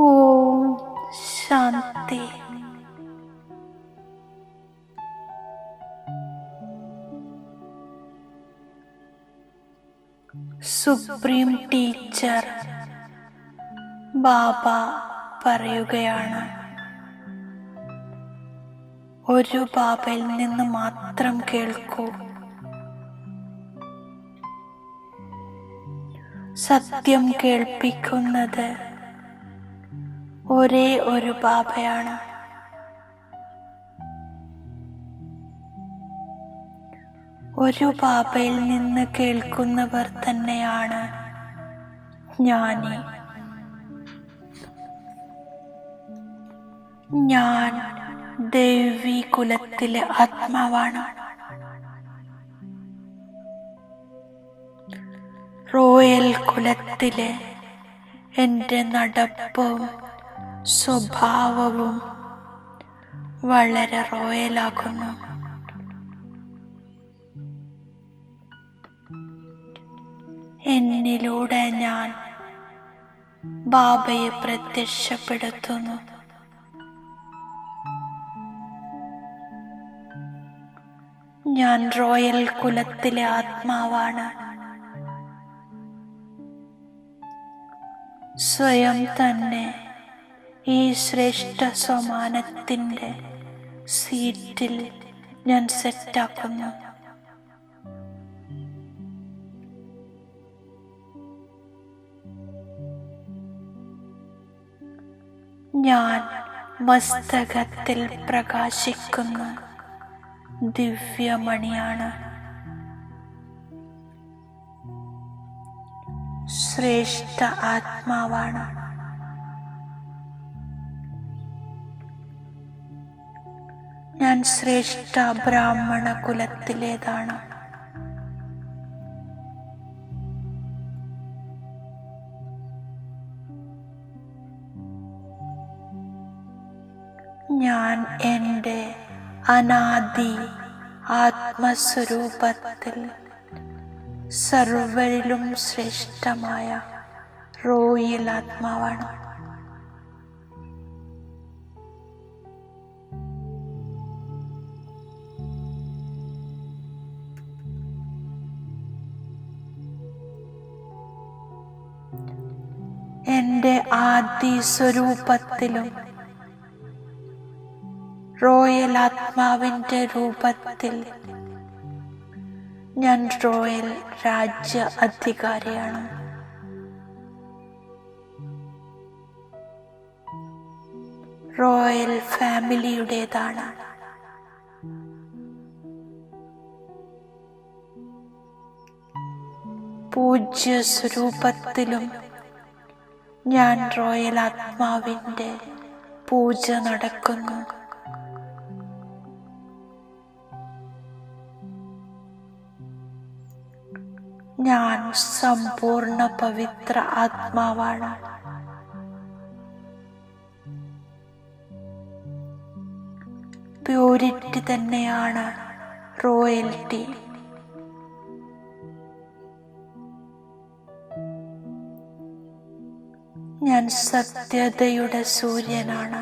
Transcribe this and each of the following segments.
Om Shanti. Supreme teacher ബാബ പറയുകയാണ്. ഒരു ബാബയിൽ നിന്ന് മാത്രം കേൾക്കൂ. സത്യം കേൾപ്പിക്കുന്നത് ഒരേ ഒരു പാപയാണ്. ഒരു പാപയിൽ നിന്ന് കേൾക്കുന്നവർ തന്നെയാണ് ജ്ഞാനി. ഞാൻ ദേവി കുലത്തിലെ ആത്മാവാണ്. റോയൽ കുലത്തിലെ എന്റെ നടപ്പും സ്വഭാവവും വളരെ റോയലാക്കുന്നു എന്നിലൂടെ ഞാൻ ബാബയെ പ്രത്യക്ഷപ്പെടുത്തുന്നു. ഞാൻ റോയൽ കുലത്തിലെ ആത്മാവാണ്. സ്വയം തന്നെ ഈ ശ്രേഷ്ഠ സമാനത്തിന്റെ സീറ്റിൽ ഞാൻ സെറ്റാക്കുന്നു. ഞാൻ മസ്തകത്തിൽ പ്രകാശിക്കുന്ന. ദിവ്യമണിയാണ്. ശ്രേഷ്ഠ ആത്മാവാണ്. ഞാൻ ശ്രേഷ്ഠ ബ്രാഹ്മണ കുലത്തിലേതാണ്. ഞാൻ എന്റെ അനാദി ആത്മസ്വരൂപത്തിൽ സർവരിലും ശ്രേഷ്ഠമായ റോയിൽ ആത്മാവാണ്. എന്റെ ആദ്യ സ്വരൂപത്തിലും റോയൽ ആത്മാവിന്റെ രൂപത്തിൽ ഞാൻ റോയൽ രാജ്യ അധികാരിയാണ്. റോയൽ ഫാമിലിയുടേതാണ്. പൂജ്യ സ്വരൂപത്തിലും ഞാൻ റോയൽ ആത്മാവിന്റെ പൂജ നടക്കുന്നു. ഞാൻ സമ്പൂർണ പവിത്ര ആത്മാവാണ്. പ്യൂരിറ്റി തന്നെയാണ് റോയൽറ്റി. ഞാൻ സത്യതയുടെ സൂര്യനാണ്.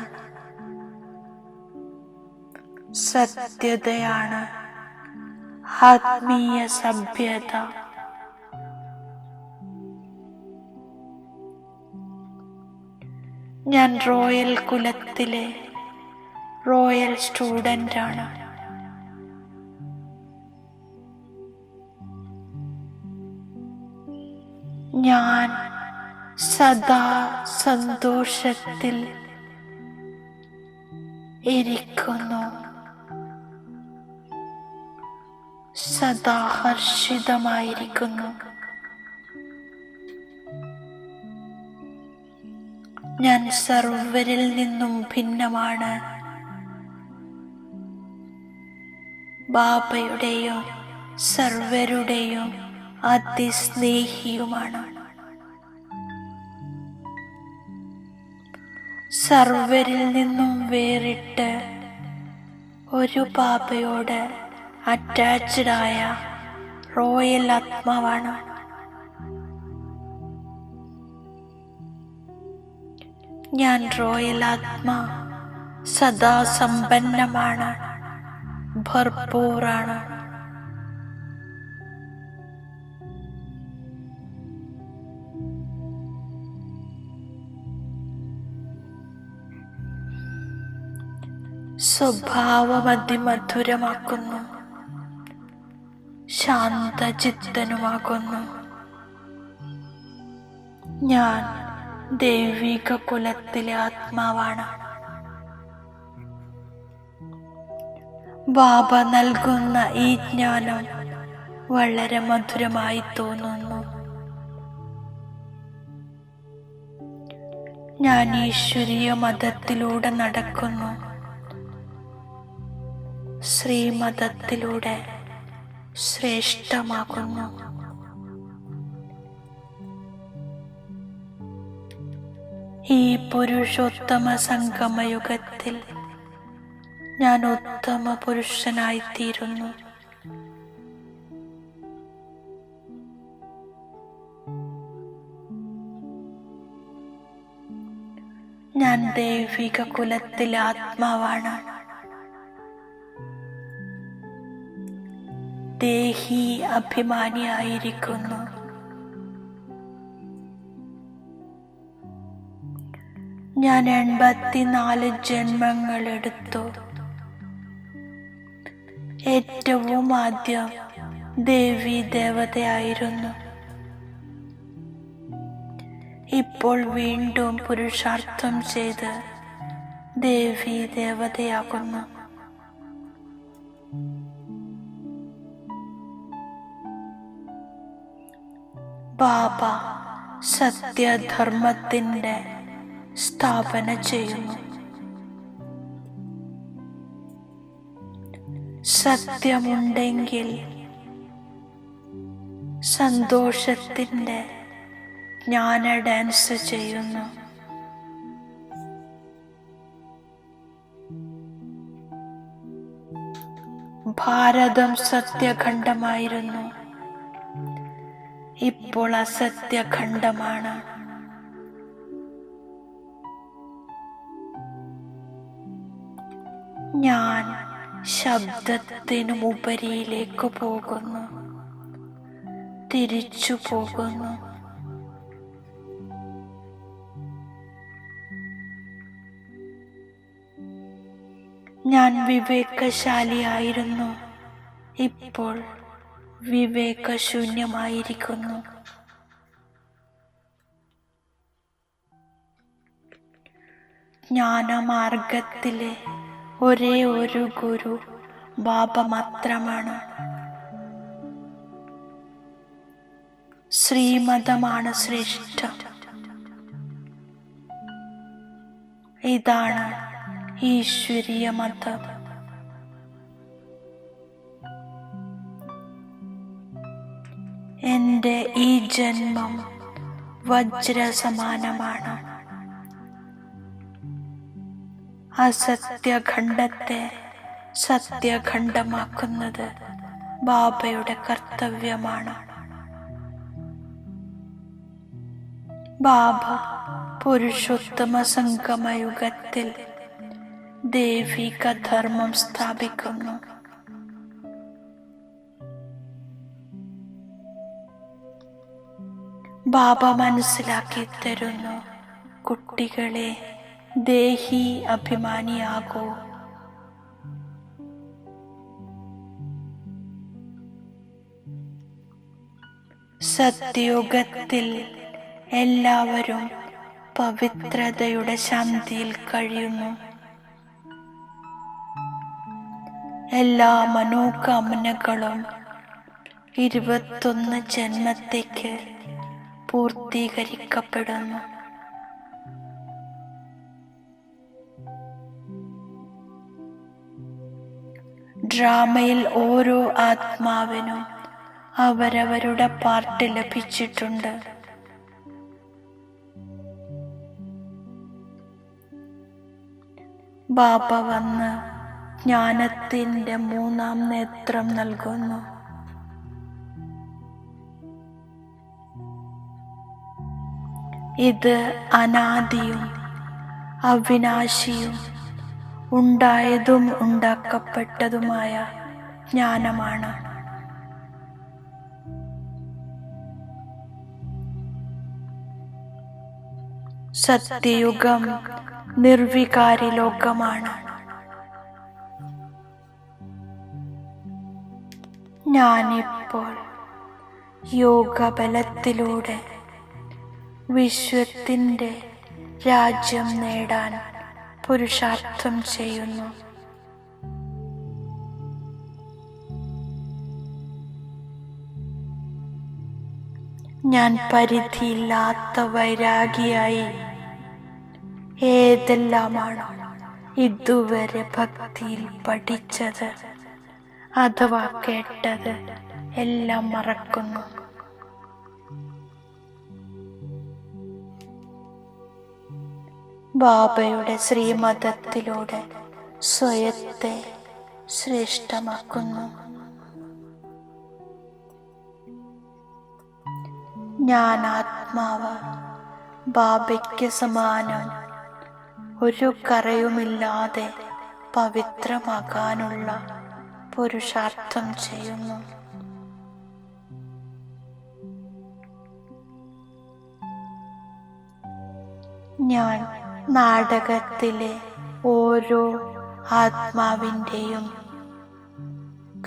സത്യതയാണ് ആത്മീയ സഭ്യത. ഞാൻ റോയൽ കുലത്തിലെ റോയൽ സ്റ്റുഡന്റ് ആണ് ഞാൻ സദാ സന്തോഷത്തിൽ ഇരിക്കുന്നു. സദാ ഹർഷിതമായിരിക്കുന്നു. ഞാൻ സർവരിൽ നിന്നും ഭിന്നമാണ്. ബാബയുടെയും സർവരുടെയും അതിസ്നേഹിയുമാണ്. സർവരിൽ നിന്നും വേറിട്ട് ഒരു പാപയോട് അറ്റാച്ച്ഡായ റോയൽ ആത്മാവാണ്. ഞാൻ റോയൽ ആത്മാ സദാ സമ്പന്നമാണ് ഭർപ്പൂറാണ് സ്വഭാവം അതിമധുരമാക്കുന്നു ശാന്തചിത്തനുമാകുന്നു. ഞാൻ ദൈവിക കുലത്തിലെ ആത്മാവാണ്. ബാബ നൽകുന്ന ഈ ജ്ഞാനം വളരെ മധുരമായി തോന്നുന്നു. ഞാൻ ഈശ്വരീയ മതത്തിലൂടെ നടക്കുന്നു. ശ്രീമതത്തിലൂടെ ശ്രേഷ്ഠമാകുന്നു. ഈ പുരുഷോത്തമ സംഗമയുഗത്തിൽ ഞാൻ ഉത്തമ പുരുഷനായിത്തീരുന്നു. ഞാൻ ദൈവിക കുലത്തിലെ ആത്മാവാണ് ദേഹി അഭിമാനിയായിരിക്കുന്നു. ഞാൻ എൺപത്തിനാല് ജന്മങ്ങൾ എടുത്തു ഏറ്റവും ആദ്യം ദേവി ദേവതയായിരുന്നു. ഇപ്പോൾ വീണ്ടും പുരുഷാർത്ഥം ചെയ്ത് ദേവി ദേവതയാകുന്നു. ബാബ സത്യധർമ്മത്തിന്റെ സ്ഥാപന ചെയ്യുന്നു. സത്യമുണ്ടെങ്കിൽ സന്തോഷത്തിന്റെ ജ്ഞാന ഡാൻസ് ചെയ്യുന്നു. ഭാരതം സത്യഖണ്ഡമായിരുന്നു. ഇപ്പോൾ അസത്യഖണ്ഡമാണ്. ഞാൻ ശബ്ദത്തിനും ഉപരിയിലേക്ക് പോകുന്നു. തിരിച്ചു പോകുന്നു. ഞാൻ വിവേകശാലിയായിരുന്നു. ഇപ്പോൾ വിവേകശൂന്യമായിരിക്കുന്നു. ജ്ഞാനമാർഗത്തിലെ ഒരേ ഒരു ഗുരു ബാബ മാത്രമാണ് ശ്രീമതമാണ് ശ്രേഷ്ഠം. ഇതാണ് ഈശ്വരീയ മതം ഈ ജന്മം വജ്രസമാനമാണ്. അസത്യഖണ്ഡത്തെ സത്യഖണ്ഡമാക്കുന്നത് ബാബയുടെ കർത്തവ്യമാണ്. ബാബ പുരുഷോത്തമ സംഗമയുഗത്തിൽ ദേവിക ധർമ്മം സ്ഥാപിക്കുന്നു. ബാബ മനസ്സിലാക്കി തരുന്നു കുട്ടികളെ ദേഹി അഭിമാനിയാകൂ. സത്യയുഗത്തിൽ എല്ലാവരും പവിത്രതയുടെ ശാന്തിയിൽ കഴിയുന്നു. എല്ലാ മനോകാമനകളും ഇരുപത്തൊന്ന് ജന്മത്തേക്ക് പൂർത്തീകരിക്കപ്പെടുന്നു. ഡ്രാമയിൽ ഓരോ ആത്മാവിനും അവരവരുടെ പാർട്ട് ലഭിച്ചിട്ടുണ്ട്. ബാബ വന്ന് ജ്ഞാനത്തിന്റെ മൂന്നാം നേത്രം നൽകുന്നു. ഇത് അനാദിയും അവിനാശിയും ഉണ്ടായതും ഉണ്ടാക്കപ്പെട്ടതുമായ ജ്ഞാനമാണ്. സത്യയുഗം നിർവികാരി ലോകമാണ്. ഞാനിപ്പോൾ യോഗബലത്തിലൂടെ വിശ്വത്തിന്റെ രാജ്യം നേടാൻ പുരുഷാർത്ഥം ചെയ്യുന്നു. ഞാൻ പരിധിയില്ലാത്ത വൈരാഗിയായി ഏതെല്ലാമാണ് ഇതുവരെ ഭക്തിയിൽ പഠിച്ചത്? അഥവാ കേട്ടത്? എല്ലാം മറക്കുന്നു. ബാബയുടെ ശ്രീമതത്തിലൂടെ സ്വയത്തെ ശ്രേഷ്ഠമാക്കുന്നു. ഞാൻ ആത്മാവ് ബാബയ്ക്ക് സമാനം. ഒരു കറയുമില്ലാതെ പവിത്രമാകാനുള്ള പുരുഷാർത്ഥം ചെയ്യുന്നു. ഞാൻ നാടകത്തിലെ ഓരോ ആത്മാവിന്റെയും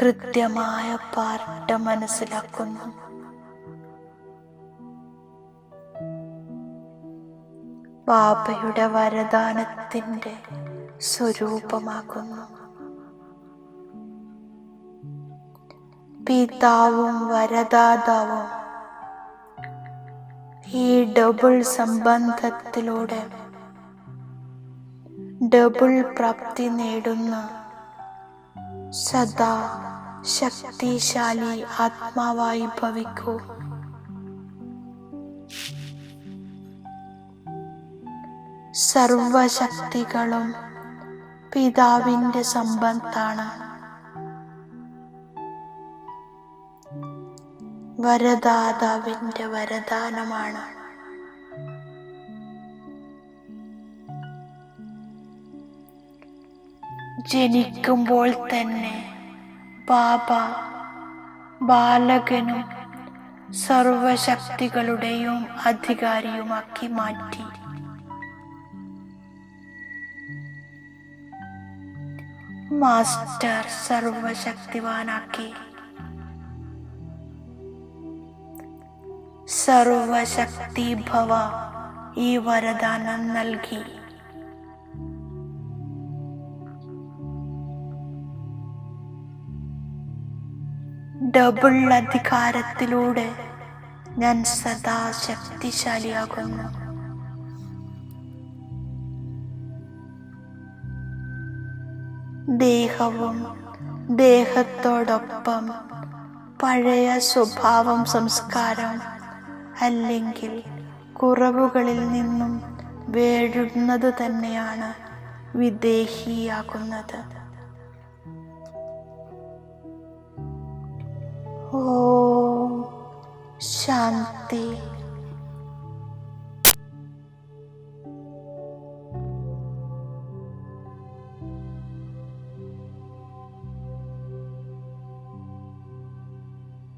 കൃത്യമായ പാർട്ട് മനസ്സിലാക്കുന്നു. ബാബയുടെ വരദാനത്തിന്റെ സ്വരൂപമാകുന്നു. പിതാവും വരദാതാവും ഈ ഡബിൾ സംബന്ധത്തിലൂടെ ഡബിൾ പ്രാപ്തി നേടുന്ന സദാ ശക്തിശാലി ആത്മാവായി ഭവിക്കൂ. സർവശക്തികളും പിതാവിന്റെ സമ്പത്താണ്. വരദാതാവിന്റെ വരദാനമാണ്. ജനിക്കുമ്പോൾ തന്നെ ബാബ ബാലകനും സർവശക്തികളുടെയും അധികാരിയുമാക്കി മാറ്റി. മാസ്റ്റർ സർവശക്തിവാനാക്കി. സർവശക്തി ഭവ ഈ വരദാനം നൽകി. ഡബിൾ അധികാരത്തിലൂടെ ഞാൻ സദാ ശക്തിശാലിയാകുന്നു. ദേഹവും ദേഹത്തോടൊപ്പം പഴയ സ്വഭാവം സംസ്കാരം അല്ലെങ്കിൽ കുറവുകളിൽ നിന്നും വേഴുന്നത് തന്നെയാണ് വിദേഹിയാകുന്നത്. ഓ ശാന്തി.